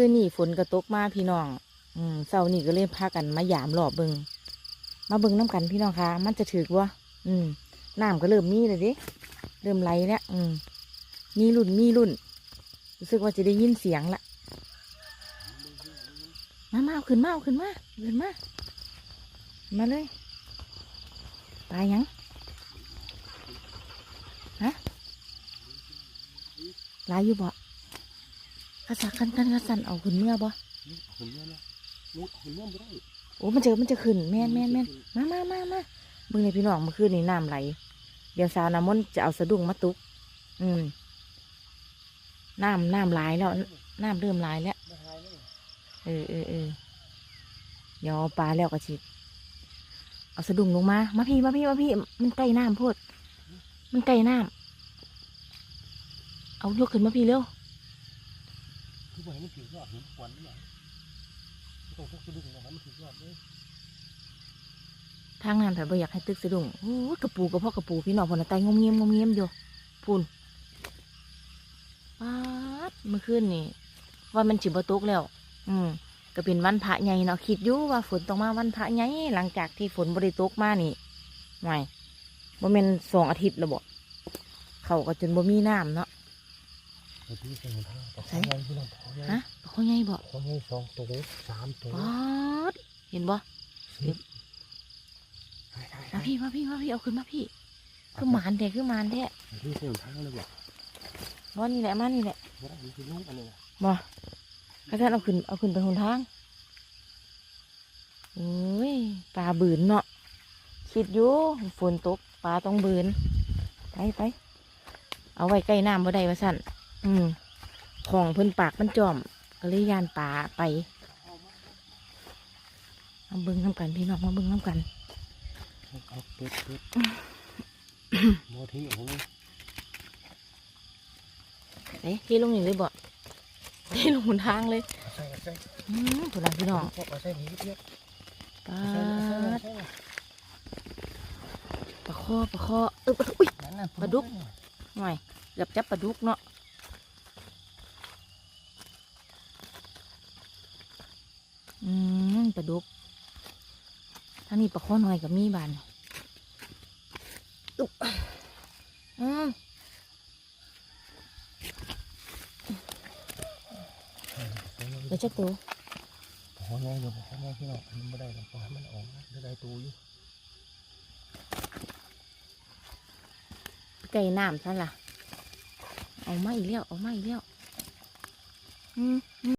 คืนนี้ฝนกระตกมาพี่น้อง อืมเสาร์นี้ก็เลยพากันมายามรอบเบิงมาเบิงน้ำกันพี่น้องคะมันจะถือว่าอืมน้ำก็เริ่มมีเลยดิเริ่มไหลแล้วอืมมีรุ่นมีรุ่น รู้สึกว่าจะได้ยินเสียงละมามาเอาขึ้นมาเอาขึ้นมาขึ้นมา มาเลยปลายังฮะลายอยู่บ่ กระสักกันกันกระสันเอาขึ้นเมื่อบ่เห็นเมื่อนะมุดเห็นเมื่อไม่ได้โอ้มันจะมันจะขึ้นแม่นแม่นแม่นมามามามาเบิ่งในพี่น้องเมื่อคืนนี่น้ำไหล เดี๋ยวสาวน้ำมนต์จะเอาสะดุ้งมาตุก อืมน้ำน้ำไหลายแล้วน้ำเริ่มไหลายแล้วไม่ทายเลยเออเออเออเดี๋ยวปลาแล้วก็ชิเอาสะดุ้งลงมา มาพี่มาพี่มาพี่ มันใกล้น้ำโพด มันใกล้น้ำเอายกขึ้นมาพี่เร็ว คือว่าให้มันถึง ยอดหินควันนี่แหละต้องทุกสะดุ้งนะครับมันถึงยอดเลยทางนั้นแต่บ่อยากให้ตึกสะดุ้งโอ้ยกระปูกระเพาะกระปูพี่น้องพนนะไตงมเงียมงมเงียมอยู่พูนป๊าดเมื่อคืนนี่ว่ามันฉิบตกแล้ว อืมก็เป็นวันพระใหญ่เนาะคิดอยู่ว่าฝนต้องมาวันพระใหญ่หลังจากที่ฝนบริตกมานี่ไม่บ่แม่นสองอาทิตย์แล้วบ่เขาก็จนบ่มีน้ำเนาะ ไอ้ที่เป็นท่าแต่ของไงพี่น้องของไงฮะเขาใหญ่บ่ของไงสองตัวสามตัวป๊าดเห็นบ่สิบทายทายมาพี่มาพี่มาพี่เอาขึ้นมาพี่ คือหมานแท้คือหมานแท้ไอ้ที่เป็นท่าเลยบอกบ่นี่แหละมานี่แหละว่าได้มันคือลูกอันนี้นะบ่กระทันเอาขึ้นเอาขึ้นไปหนทางโอ้ยปลาบืนเนาะคิดอยู่ฝนตกปลาต้องบืนไปไปเอาไว้ใกล้น้ำบ่ได้ว่าสั่น อืมของเพิ่นปากมันจอม ก็เลยยานปลาไปมาเบิ่งน้ำกันพี่น้องมาเบิ่งน้ำกันเอาเป็ดเป็ดโมทีของนี่เอ๊ะที่ลงนี่เลยบ่ที่ลงหนทางเลยเอาใส่เอาใส่อืมผุนนะพี่น้องเอาใส่หนีเพี้ยปลาเอาใส่เอาใส่เอาใส่ปลาคอปลาคอเอออุ้ยนั่นน่ะปลาดุกหน่อยเกือบจับปลาดุกเนาะ อืมปลาดุกท่างนี้ปลาข้อหน่อยกับมีบานอุ๊บอืมเดี๋ยวจะตัวของไงอยู่ของไงพี่น้องมันไม่ได้หรอกปล่อยให้มันออกนะจะได้ตัวอยู่ไก่น้ำซะล่ะ เอามาอีกแล้วเอามาอีกแล้วอืม